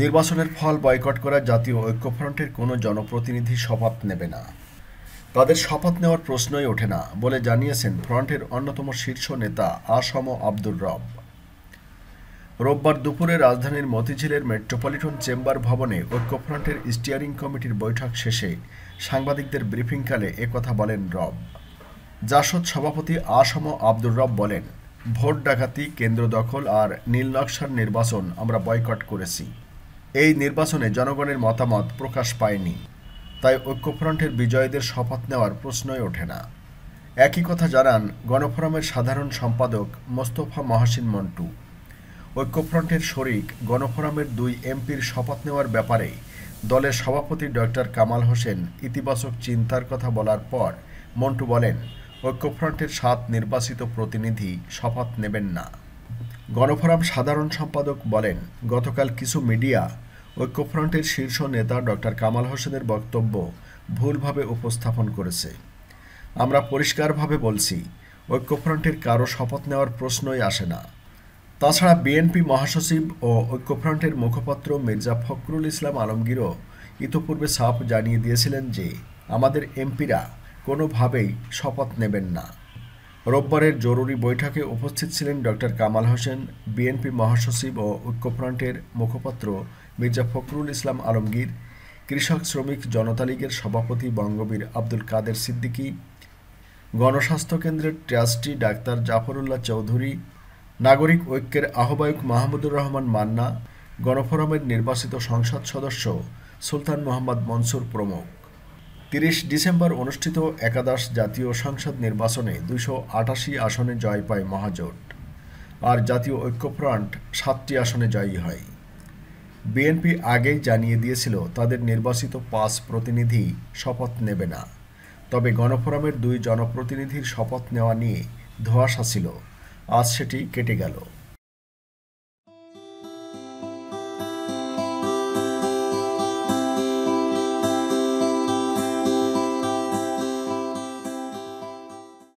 নির্বাচনের ফল বয়কট করা জাতীয় ঐক্যফ্রন্টের কোনো জনপ্রতিনিধি শপথ নেবে না। তাদের শপথ নেওয়ার প্রশ্নই ওঠে না বলে জানিয়েছেন ফ্রন্টের অন্যতম শীর্ষ নেতা আসম আব্দুর রব। রোববার দুপুরে রাজধানীর মতিঝিলের মেট্রোপলিটন চেম্বার ভবনে ঐক্যফ্রন্টের স্টিয়ারিং কমিটির বৈঠক শেষে সাংবাদিকদের ব্রিফিংকালে একথা বলেন রব। জাসদ সভাপতি আসম আব্দুর রব বলেন, ভোট ডাকাতি, কেন্দ্র দখল আর নীলনকশার নির্বাচন আমরা বয়কট করেছি। এই নির্বাচনে জনগণের মতামত প্রকাশ পায়নি। তাই ঐক্যফ্রন্টের বিজয়ীদের শপথ নেওয়ার প্রশ্নই ওঠে না। একই কথা জানান গণফোরামের সাধারণ সম্পাদক মোস্তফা মহাসিন মন্টু। ঐক্যফ্রন্টের শরিক গণফোরামের দুই এমপির শপথ নেওয়ার ব্যাপারে দলের সভাপতি ডক্টর কামাল হোসেন ইতিবাচক চিন্তার কথা বলার পর মন্টু বলেন, ঐক্যফ্রন্টের সাত নির্বাচিত প্রতিনিধি শপথ নেবেন না। গণফোরাম সাধারণ সম্পাদক বলেন, গতকাল কিছু মিডিয়া ঐক্যফ্রন্টের শীর্ষ নেতা ডক্টর কামাল হোসেনের বক্তব্য ভুলভাবে উপস্থাপন করেছে। আমরা পরিষ্কারভাবে বলছি, ঐক্যফ্রন্টের কারও শপথ নেওয়ার প্রশ্নই আসে না। তাছাড়া বিএনপি মহাসচিব ও ঐক্যফ্রন্টের মুখপাত্র মির্জা ফখরুল ইসলাম আলমগীরও ইতোপূর্বে সাফ জানিয়ে দিয়েছিলেন যে, আমাদের এমপিরা কোনোভাবেই শপথ নেবেন না। রোববারের জরুরি বৈঠকে উপস্থিত ছিলেন ডক্টর কামাল হোসেন, বিএনপি মহাসচিব ও ঐক্যফ্রন্টের মুখপাত্র মির্জা ফখরুল ইসলাম আলমগীর, কৃষক শ্রমিক জনতা লীগের সভাপতি বঙ্গবীর আব্দুল কাদের সিদ্দিকী, গণস্বাস্থ্য কেন্দ্রের ট্রাস্টি ডাক্তার জাফরুল্লাহ চৌধুরী, নাগরিক ঐক্যের আহ্বায়ক মাহমুদুর রহমান মান্না, গণফোরামের নির্বাচিত সংসদ সদস্য সুলতান মোহাম্মদ মনসুর প্রমুখ। তিরিশ ডিসেম্বর অনুষ্ঠিত একাদশ জাতীয় সংসদ নির্বাচনে দুশো আটাশি আসনে জয় পায় মহাজোট, আর জাতীয় ঐক্যফ্রন্ট সাতটি আসনে জয়ী হয়। বিএনপি আগেই জানিয়ে দিয়েছিল, তাদের নির্বাচিত পাঁচ প্রতিনিধি শপথ নেবে না। তবে গণফোরামের দুই জনপ্রতিনিধির শপথ নেওয়া নিয়ে ধোঁয়াশা ছিল। আজ সেটি কেটে গেল।